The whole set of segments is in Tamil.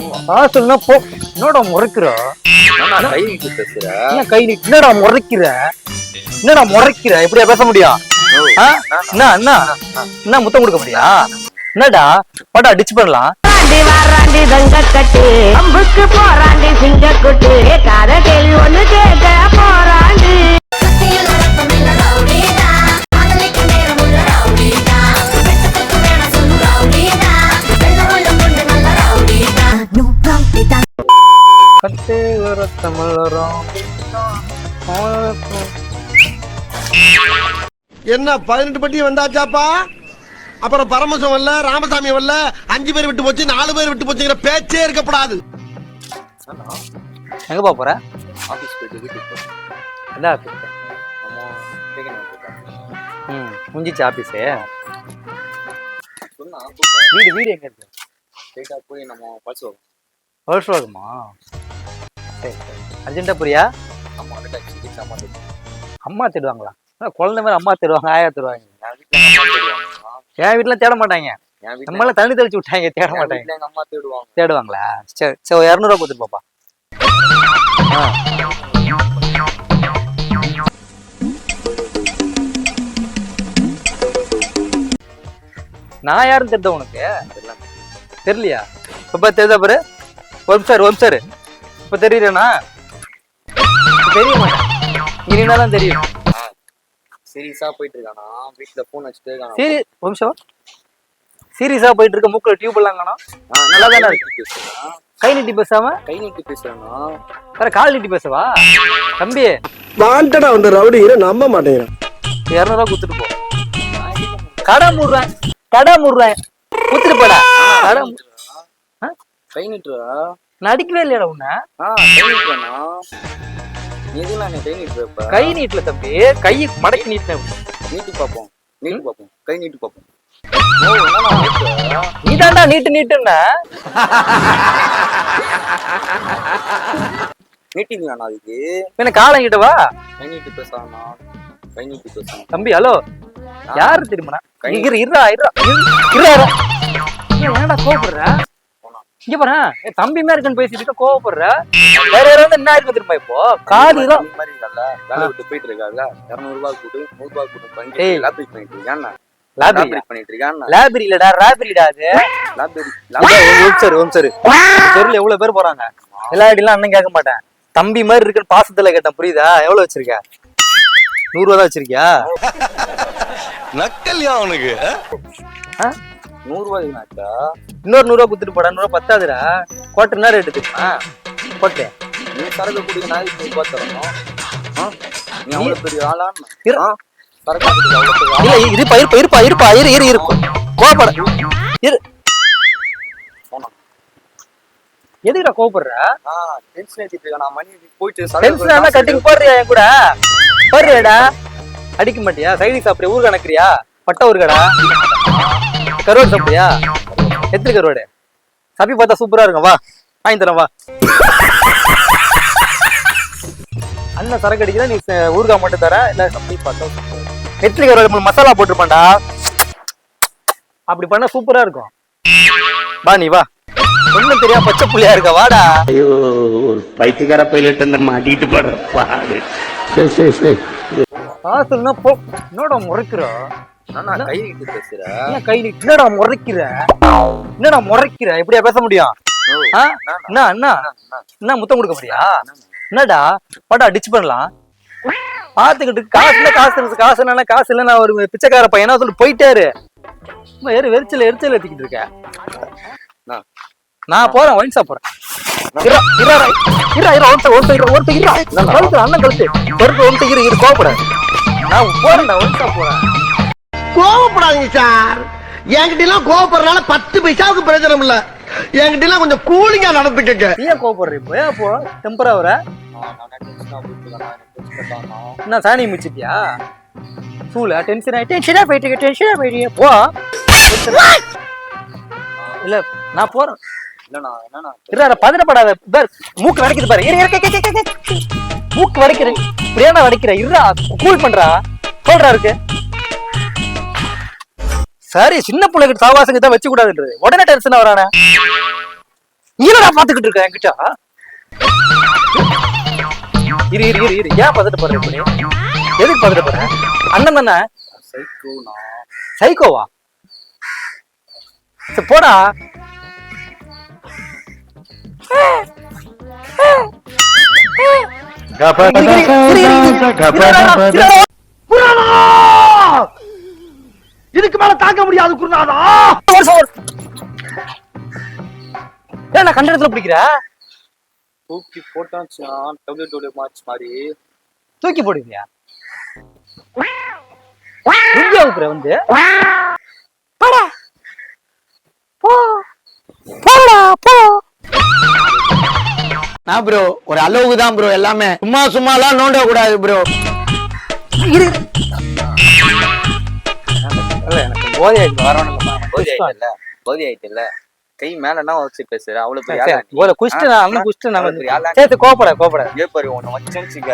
காசுன்னா போ. என்னடா முறைக்கிற? நான் கை விட்டு பேசுற? என்ன கை நீ என்னடா முறைக்கிற? என்னடா முறைக்கிற? எப்படியா பேச முடியும்? என்ன என்ன? என்ன முத்தம் கொடுக்க முடியா? என்னடா? படா டிச் பண்ணலாம் வாராண்டி வாராண்டி தங்க கட்டு அம்புக்கு போராண்டி சிங்க குட்டு காத கேள்வி ஒண்ணு கேட்க. தமிழரும். என்ன பதினெட்டு பட்டி வந்தாச்சாப்பா? அப்புறம் பரமசம் வரல ராமசாமி வரல அஞ்சு பேர் விட்டு போச்சு நாலு பேர் விட்டு போச்சுங்கிற பேச்சே இருக்கப்படாது. எங்க போக போற? ஆபீஸ் போயிட்டு வீட்டுக்கு. என்ன கேட்கணும். ம் முடிஞ்சிச்சு கூப்பிட்டேன். வீடு வீடு எங்க இருக்கு? போய் நம்ம பல்ஸ் வரும் வருஷம் ஆகுமா சரி சரி புரியா? நம்ம வந்து அம்மா அம்மா தேடுவாங்களா? குழந்தை மாதிரி அம்மா தேடுவாங்க ஆயா தேடுவாங்க. என் வீட்டுல அம்மா தேட மாட்டாங்க. நம்மளால தண்ணி தெளிச்சு விட்டாங்க தேட மாட்டாங்க. எங்க அம்மா தேடுவாங்க. தேடுவாங்களா? சரி சரி இரநூறுவா கொடுத்துட்டு போப்பா. நான் யாரும் தெரிந்த உனக்கு? தெரியல. தெரியலையா? இப்ப தெரியுதா பாரு? ஒரு சார் ஒரு சார் இப்ப தெரியலனா? தெரிய மாட்டேன் இனிமேதான் தெரியும். சீரியஸா போயிட்டு இருக்கானா வீட்டுல போன் வச்சுட்டு இருக்கானா? சரி ஒரு நிமிஷம். சீரியஸா போயிட்டு இருக்க மூக்குல டியூப் எல்லாம் காணோம். நல்லா தானே இருக்கு. பேசுறேன். கை நீட்டி பேசாம? கை நீட்டி பேசுறேன்னா வேற கால் நீட்டி பேசவா? தம்பி. வாண்டடா வந்து ரவுடி நம்ப மாட்டேங்கிறான். இரநூறுவா குத்துட்டு போ. கடை மூடுறேன். கடை மூடுறேன். குத்துட்டு போடா. கடை? கை நீட்டுறா? நான் அடிக்கவே இல்லையாடா உன்னை. கை நீட்டல தம்பி கை மடக்கி நீட்டினேன் நீட்டி பார்ப்போம் நீட்டு பார்ப்போம் கை நீட்டு பார்ப்போம்? நீ தாண்டா நீட்டு நீட்டுன்னா. நீட்டிங்களா அதுக்கு? என்ன காலம் கிட்ட வா. கை நீட்டி பேசானா கை நீட்டி பேசானா தம்பி ஹலோ. யாரு தெரியுமாண்ணா? இரு இருடா இருடா இருடா கோவப்படுற? இங்க பாரு தம்பி மாதிரி இருக்குன்னு பேசிட்டு இருக்க கோவப்படுற? வேற யாராவது என்ன இருக்கு தெரியுமா இப்போ? காது தான் மாதிரி வேலை விட்டு போயிட்டு இருக்காங்க. இருநூறு ரூபாய் கொடு நூறு ரூபாய் கொடு பண்ணிட்டு. லாபரி பண்ணிட்டு இருக்கான் லாபரி லாபரி பண்ணிட்டு இருக்கான் லேபரி இல்லடா ராபரிடா அது. லாபரி ஓம் சரி ஓம் சரி தெருல எவ்வளவு பேர் போறாங்க? எல்லா ஐடிலாம் அண்ணன் கேட்க மாட்டேன். தம்பி மாதிரி இருக்குன்னு பாசத்துல கேட்டேன் புரியுதா? எவ்வளவு வச்சிருக்க? நூறு ரூபா தான் வச்சிருக்கியா? நக்கல்யா அவனுக்கு ஆ? நூறு ரூபாய் ஆச்சா இன்னொரு நூறு ரூபா குத்துட்டு போடா நூறு ரூபா பத்தாதுடா. கோட்டை என்ன ரேட்டு தெரியுமா? கோட்டை நீ சரக்கு குடிக்க நான் நூறு ரூபாய் தரணும்? நீ அவ்வளவு பெரிய ஆளா? இரு. ஆ? சரக்கு குடிக்க அவ்வளவு பெரிய இல்ல ஆளா இருப்பா இருப்பா இருப்பா இருப்பா இரு இரு இரு. கோவப்பட. இரு. எதுக்குடா கோவப்படுற? டென்ஷன் ஏத்திட்டு. நான் மணி போயிட்டு டென்ஷன் கட்டிங் போடுறியா என் கூட? போடுறியாடா? அடிக்க மாட்டியா? சைடி சாப்பிடுறியா? ஊர் கணக்குறியா பட்ட ஊருக்கடா கருவாடு சாப்பிடுறியா எத்தனை கருவாடு. சப்பி பார்த்தா சூப்பரா இருக்கும் வா. வாங்கி தரேன் வா. அண்ணன் சரக்கு அடிக்கிறா நீ ஊறுகாய் மட்டும் தர இல்ல சப்பி பார்த்தா. எத்தனை கருவாடு மூணு மசாலா போட்டிருப்பான்டா. அப்படி பண்ணா சூப்பரா இருக்கும். வா நீ வா. ஒண்ணும் தெரியாம பச்சை புள்ளியா இருக்க வாடா. ஐயோ ஒரு பைத்தியக்கார பைலட் அந்த மாட்டிட்டு படுற பாடு. சரி சரி சரி. காசுன்னா போ என்னடா முறைக்கிற? நான் கை நீட்டு என்ன கை என்னடா முறைக்கிற? என்னடா முறைக்கிற? எப்படியா பேச முடியும்? என்ன என்ன? முத்தம் கொடுக்க முடியா என்னடா? படா டிச் பண்ணலாம் பாத்துக்கிட்டு காசு இல்ல காசு இருக்கு. காசு இல்லைன்னா காசு இல்ல நான் ஒரு பிச்சைக்கார பையனா சொல்லிட்டு போயிட்டாரு. எரு வெறிச்சல் எரிச்சல் ஏத்திக்கிட்டு இருக்க. நான். போறேன் ஒயின் போறேன் கழுத்து அண்ணன் கழுத்து. இரு கோவப்படாது. நான் போறேன்டா ஒயின் ஷாப் போறேன் கோவப்படாதீங்க சார். என்கிட்ட எல்லாம் கோவப்படுறதுனால பத்து பைசாவுக்கு பிரயோஜனம் இல்ல. என்கிட்ட எல்லாம் கொஞ்சம் கூலிங்கா நடந்துக்கங்க. ஏன் கோவப்படுற இப்போ? ஏன் போ டெம்பரா வர நான் டென்ஷனா போயிட்டு இருக்கான் எனக்கு டென்ஷன் பண்ணானா என்ன சாணி மிச்சிட்டியா சூல டென்ஷன் ஆகி டென்ஷனா போயிட்டு டென்ஷனா போயிட்டு போ இல்ல நான் போறேன். பதறப்படாத மூக்கு வடைக்குது பாரு. மூக்கு வடைக்கிறேன். இப்படியாடா வடைக்கிற? இருடா கூல் பண்றா. சொல்றா இருக்கு. சரி சின்ன பிள்ளைகிட்ட சாவாசங்க தான் வச்சு கூடாதுன்றது உடனே டென்ஷன் வரானே என்னடா பாத்துக்கிட்டு இருக்க என்கிட்ட இரு இரு இரு இரு ஏன் பார்த்துட்டு போற இப்படி எதுக்கு பார்த்துட்டு போற அண்ணன் தானே சைக்கோவா சரி, போடா இதுக்கு மேல தாங்க முடியாது குருநாதா. ஏன் நான் கண்ட இடத்துல பிடிக்கிற? தூக்கி போட்டாச்சுன்னா டபிள்யூ டபிள்யூ மேட்ச் மாதிரி. தூக்கி போடுவியா? இந்தியா ஊப்புற வந்து. போடா போ. போடா போ. நான் ப்ரோ ஒரு அளவுக்கு தான் ப்ரோ எல்லாமே. சும்மா சும்மாலாம் நோண்ட கூடாது ப்ரோ போதை ஆயிடுச்சு வரணும் போதி ஆயிட்டல போதி ஆயிட்டல கை மேலனா வச்சு பேசுற? அவ்வளவு? ஒரு குஷ்டு நான் குஷ்டு நான்? சேர்த்து கோப்பட கோப்பட இங்கே பாரு உன்னை வச்சு வச்சுக்க.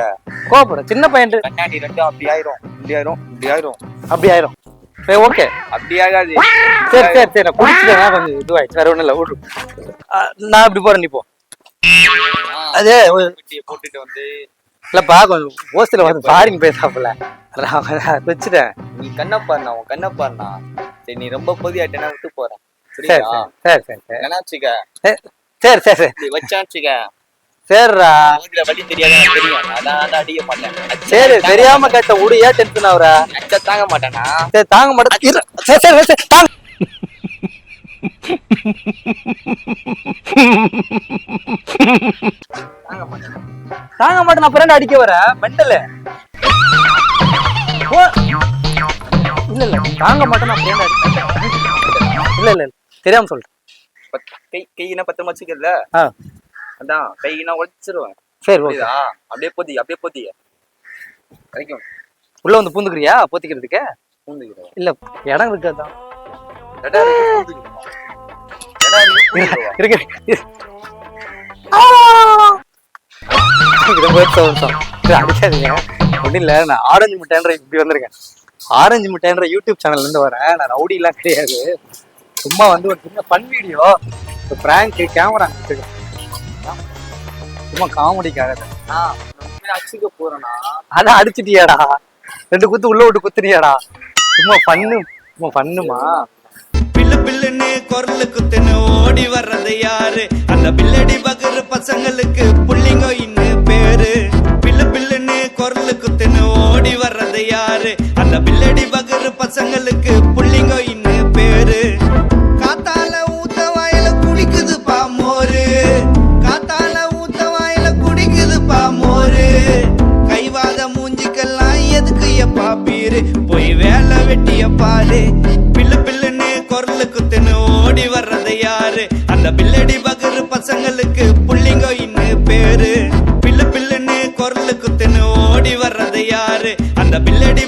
கோப்பட சின்ன பையன் கண்ணாடி அப்படி ஆயிரும். இப்படி ஆயிரும் இப்படி ஆயிரும். அப்படி ஆயிரும். சரி ஓகே. அப்படி ஆகாது. சரி சரி சரி நான் குடிச்சிட்டேன் கொஞ்சம் இதுவாயிடுச்சு வேற ஒண்ணும் இல்ல விடு. நான் இப்படி போறேன் நீ போ. அதே போட்டுட்டு வந்து இல்லப்பா கொஞ்சம் ஓஸ்டில் வந்து ஃபாரின் பேசாப்புல. நான் வச்சுட்டேன். நீ கண்ணை பாருண்ணா உன் கண்ணை பாருண்ணா சரி நீ ரொம்ப போதி ஆயிட்டேன்னா விட்டு போறேன். சரி சரியா சரி சரி சரி என்ன வச்சுக்க? சரி சரி சரி சரி. இப்படி வச்சா வச்சுக்க. சரிடா வலி தெரியாது? தெரியும் அதான் அதான் அடிக்க மாட்டேன். சரி தெரியாம கேட்ட விடு ஏன் டென்ஷன் ஆகுற தாங்க மாட்டேனா? சரி தாங்க மாட்டேன். சரி சரி சரி தாங்க. தாங்க மாட்டேன் அப்புறம் என்ன அடிக்க வர மெண்டல். இல்ல இல்ல தாங்க மாட்டேன் அப்புறம் என்ன அடிக்க இல்ல இல்ல இல்ல தெரியாம சொல்றேன். கை கையினா பத்திரமா வச்சுக்கல ஆ. அதான் கையினா உடைச்சிருவேன். சரி ஓகே. அப்படியே போதி அப்படியே போதி. வரைக்கும் உள்ள வந்து பூந்துக்கிறியா? போத்திக்கிறதுக்கு? பூந்துக்கிறேன். இல்ல இடம் இருக்காதான் இருக்கு, இது ரொம்ப வருஷம் அடிக்காதீங்க ஒன்றும் இல்லை. நான் ஆரஞ்சு மிட்டாய்ன்ற இப்படி வந்திருக்கேன். ஆரஞ்சு மிட்டான்ற யூடியூப் சேனல்ல இருந்து வரேன். நான் ரவுடிலாம் கிடையாது. சும்மா வந்து ஒரு சின்ன ஃபன் வீடியோ பிராங்க் கேமரா சும்மா காமெடிக்காக அடிச்சுக்க போறேனா? அதான் அடிச்சிட்டியாடா? ரெண்டு குத்து உள்ள விட்டு குத்துறியாடா சும்மா பண்ணு சும்மா பண்ணுமா பில்லு பில்லுன்னு குரலு குத்துன்னு ஓடி வர்றது யாரு? அந்த பில்லடி பகரு பசங்களுக்கு பாரு பில்லு பில்லுன்னு குரலு குத்துன்னு ஓடி வர்றது யாரு? அந்த பில்லடி பகரு பசங்களுக்கு புள்ளிங்கோ இன்னு பேரு. பில்லு பில்லுன்னு குரலு குத்துன்னு ஓடி வர்றது யாரு? அந்த பில்லடி